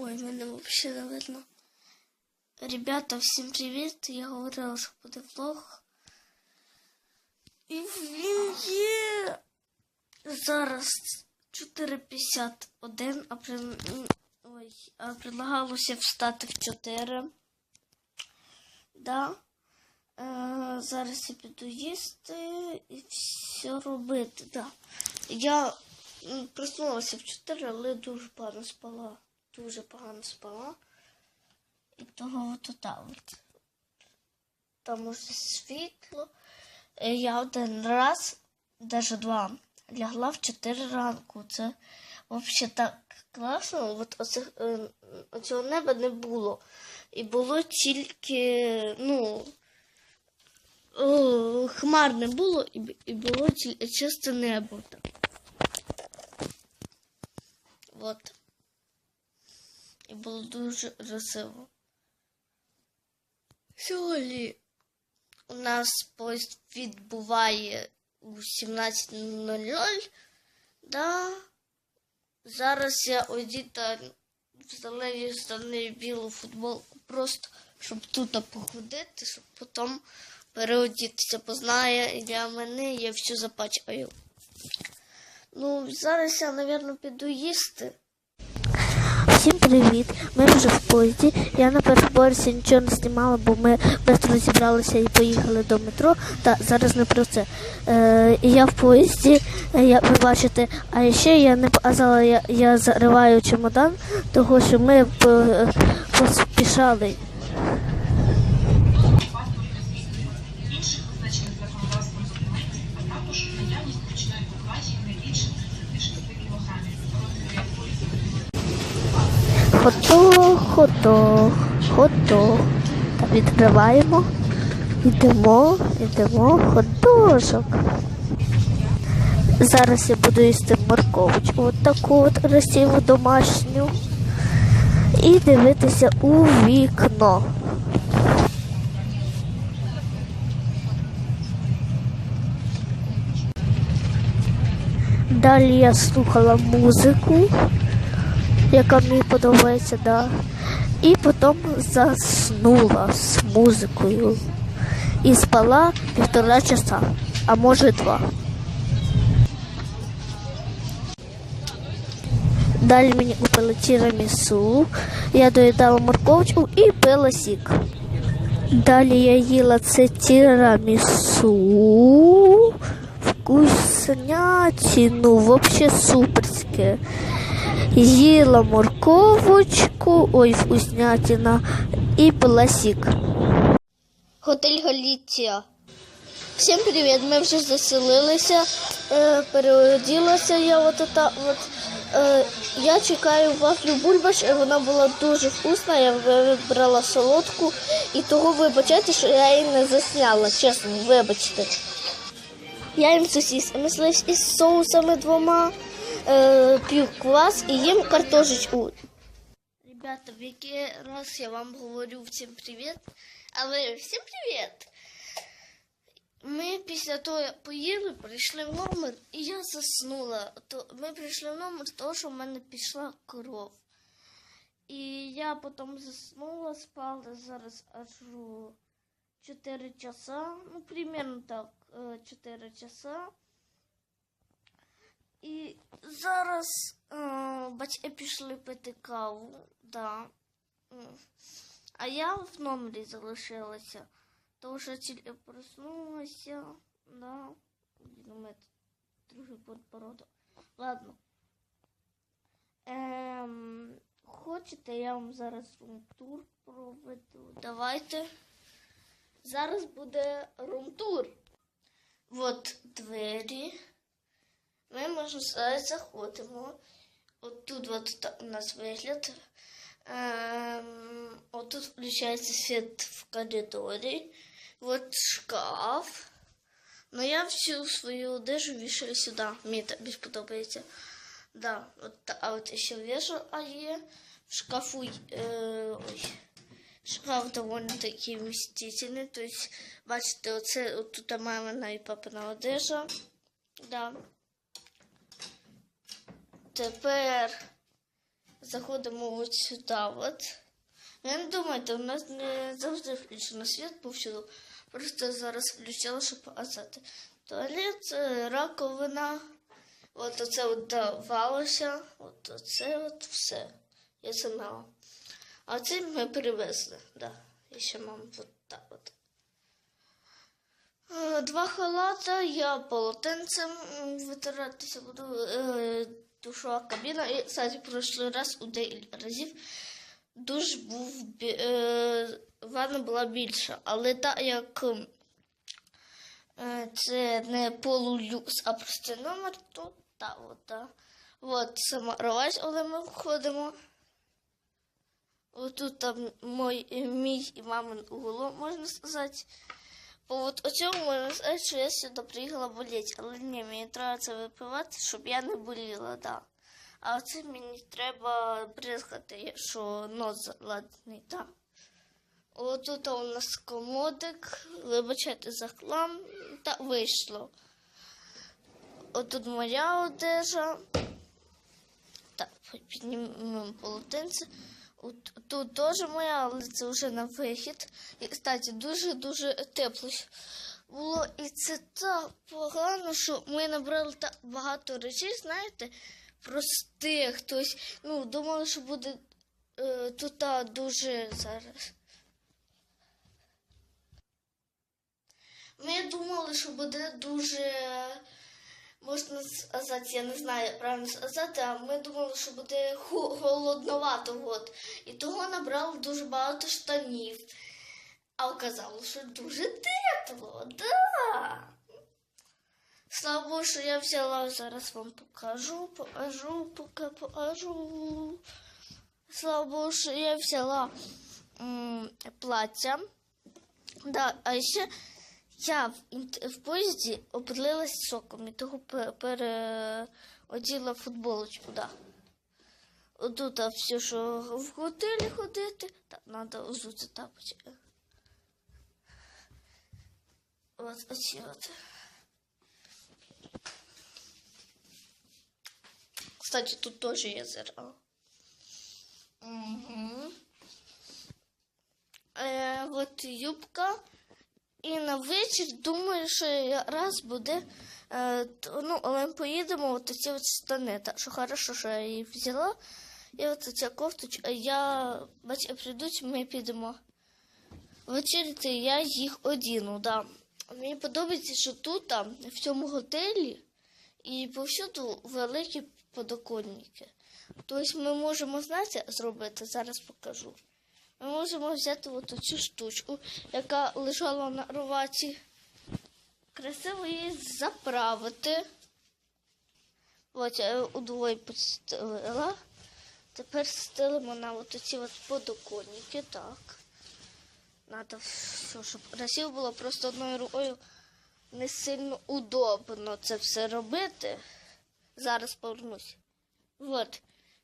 Ой, мене взагалі не видно. Ребята, всім привіт! Я говорила, що буде влог. І він є зараз 4.51, а, при... Ой, а предлагалося встати в 4. Да. Е, зараз я піду їсти і все робити. Да. Я проснулася в 4, але дуже погано спала. Дуже погано спала. І того от отак от. Там уже світло. Е, Я один раз, навіть два, лягла в 4 ранку. Це взагалі так класно. От оце, е, оцього неба не було. І було тільки, ну, о, хмар не було, і, було чисте небо. От. І було дуже красиво. Сьогодні у нас поїзд відбуває у 17.00. Да. Зараз я одіта в зеленій штани білу футболку, просто щоб тут походити, щоб потім переодітися. Бо знає для мене я всю запачкаю. Ну, зараз я, мабуть, піду їсти. Всім привіт! Ми вже в поїзді. Я на першому нічого не знімала, бо ми швидко зібралися і поїхали до метро. Та зараз не про це. Е, я в поїзді, е, як ви бачите, а ще я не показала, я, я зариваю чемодан, того що ми по- поспішали. Хото, хото, хото. Та відкриваємо. Йдемо, йдемо, ходожок. Зараз я буду їсти морковочку, от таку от красиву домашню. І дивитися у вікно. Далі я слухала музику яка мені подобається, да. І потім заснула з музикою. І спала півтора часа, а може два. Далі мені купили тірамісу, я доїдала морковочку і пила сік. Далі я їла це тірамісу. Вкуснятину, вообще суперське. Їла морковочку, ой, вкуснятина, і пила сік. Готель Галіція. Всім привіт! Ми вже заселилися, е, переоділася я от ета, от. Е, я чекаю вафлю бульбаш, і вона була дуже вкусна, я вибрала солодку, і того вибачайте, що я її не засняла, чесно, вибачте. Я їм сосіс, мислився із соусами двома, е, п'ю квас і їм картошечку. Ребята, в який раз я вам говорю всім привіт. Але всім привіт! Ми після того поїли, прийшли в номер, і я заснула. То ми прийшли в номер, тому що в мене пішла кров. І я потім заснула, спала зараз аж 4 часа. Ну, примерно так, 4 часа. І зараз е, батьки пішли пити каву. Да. А я в номері залишилася. Тому що тільки проснулася. Да. Думаю, другий подбородок. Ладно. Ем, хочете, я вам зараз рум-тур проведу. Давайте. Зараз буде рум-тур. От двері. Ми можемо зараз заходимо. От тут от так у нас вигляд. Ем, от тут включається світ в коридорі. От шкаф. Ну я всю свою одежу вішаю сюди. Мені так більш подобається. Да, от, а от ще вішала є. В шкафу е, ой, шкаф доволі такий вмістительний. Тобто, бачите, оце от тут мамина і папина одежа. Да. Тепер заходимо от сюди. От. Не думайте, у нас не завжди включено світ повсюду. Просто зараз включила, щоб показати. Туалет, е, раковина. От оце от. От оце от все. Я це мала. А це ми привезли. Да. І ще мам от так от. Е, Два халата, я полотенцем витиратися буду. Душова кабіна. І, кстати, прошлий раз у декілька разів душ був е, ванна була більша. Але так як е, це не полулюкс, а простий номер, то так от. От сама кровать, але ми входимо. Отут там мой, мій і мамин уголок, можна сказати. Бо от у цьому можна сказати, що я сюди приїхала боліти. Але ні, мені треба це випивати, щоб я не боліла, да. А оце мені треба бризкати, що нос заладний, так. Отут у нас комодик, вибачайте за хлам, та вийшло. Отут моя одежа. Так, піднімемо полотенце. Тут теж моя, але це вже на вихід. І, кстати, дуже-дуже тепло було. І це так погано, що ми набрали так багато речей, знаєте, простих. Тобто, ну, думали, що буде е, тут дуже зараз. Ми думали, що буде дуже, можна сказати, я не знаю, правильно сказати, а ми думали, що буде холодновато. От. І того набрали дуже багато штанів. А оказалось, що дуже тепло, да. Слава Богу, що я взяла, зараз вам покажу, покажу, поки покажу. Слава Богу, що я взяла м, плаття. Да, а ще я в, в поїзді облилась соком і того пе- переоділа футболочку, да. Отут а все, що в готелі ходити, так, треба взути тапочки. От оці от. Кстати, тут теж є зеркало. Угу. Е, от юбка. І на вечір думаю, що раз буде. Е, ну, але ми поїдемо от ці от штани. Так що хорошо, що я її взяла. І от ця кофточка. Я батьки прийдуть, ми підемо вечеряти, я їх одіну. Да. Мені подобається, що тут, в цьому готелі, і повсюду великі подоконники. Тобто ми можемо, знаєте, зробити, зараз покажу. Ми можемо взяти от цю штучку, яка лежала на кроваті. Красиво її заправити. От я удвоє підстелила. Тепер стелимо на от ці подоконники, так. Надо все, щоб красиво було, просто одною рукою не сильно удобно це все робити. Зараз повернусь. От.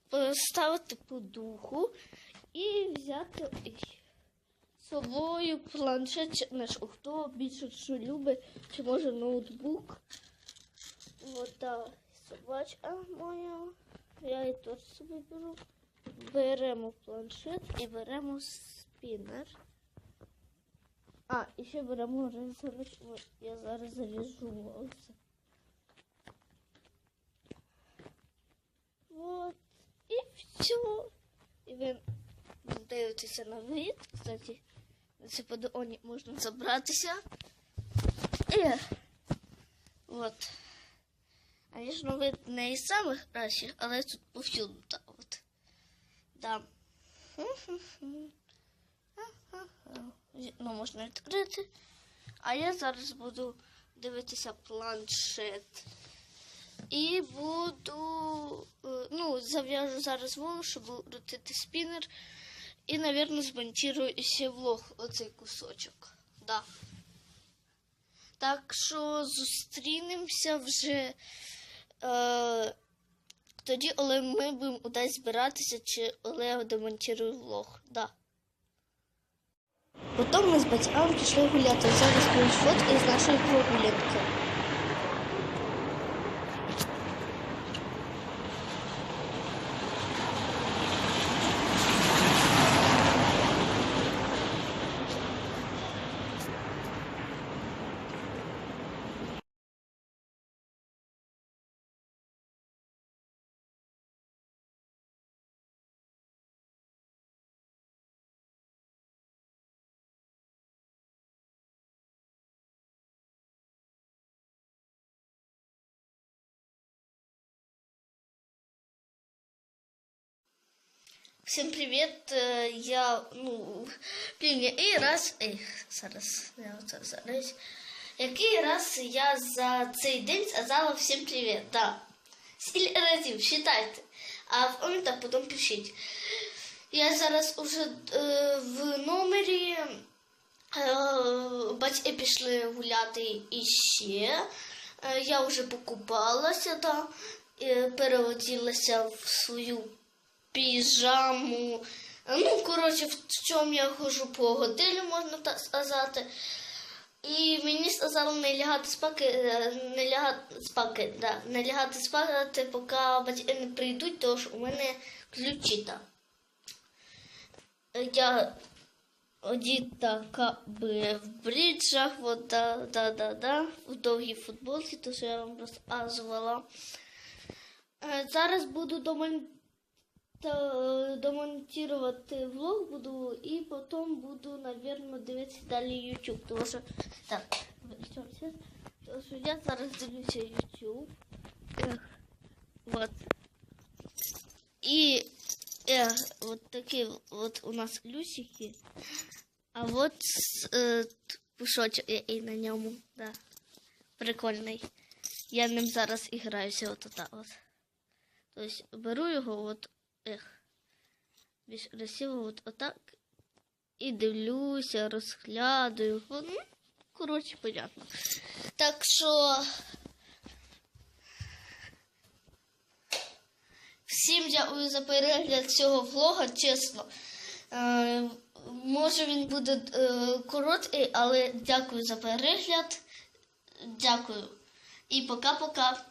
Поставити подуху і взяти з собою планшет, не хто більше що любить, чи може ноутбук. От та собачка моя. Я її теж собі беру. Беремо планшет і беремо спінер. А, і ще беремо резервочку. Я зараз заріжу волосся. Вот. І все. І ви дивитеся на вид. Кстати, на це подоні можна забратися. І от. Звісно, вид не із самих кращих, але тут повсюду так от. Да. Ну, можна відкрити. А я зараз буду дивитися планшет. І буду, е, ну, зав'яжу зараз волос, щоб крутити спінер. І, мабуть, змонтирую ще влог оцей кусочок. Да. Так що зустрінемося вже е, тоді, коли ми будемо кудись збиратися, чи коли я демонтирую влог. Да. Потім ми з батьками пішли гуляти. Зараз будуть фотки з нашої прогулянки. Всім привіт! Е, Я ну блін, який раз. Ей, зараз я оце зараз. Який раз я за цей день сказала всім привіт? Да. Скільки разів, считайте. А в коментах потім пишіть. Я зараз уже е, в номері. Е, батьки пішли гуляти іще. Е, я вже покупалася та е, переоділася в свою піжаму. Ну, коротше, в чому я ходжу по готелю, можна так сказати. І мені сказали не лягати спати, е, не лягати спати, да, не лягати спати, поки батьки не прийдуть, тому що у мене ключі там. Я одіта би в бріджах, от, да, да, да, да, в довгій футболці, то що я вам розказувала. Е, Зараз буду домон... та- домонтувати влог буду і потім буду, напевно, дивитися далі YouTube. Тому що так. Тому що я зараз дивлюся YouTube. Вот. І е, от такі от у нас люсики. А от е, т- пушочок який на ньому. Да. Прикольний. Я ним зараз і граюся от отак от. Тобто беру його от ех, більш красиво от отак. І дивлюся, розглядаю. Ну, коротше, понятно. Так що. Всім дякую за перегляд цього влога, чесно. Е, може він буде е, короткий, але дякую за перегляд. Дякую. І пока-пока.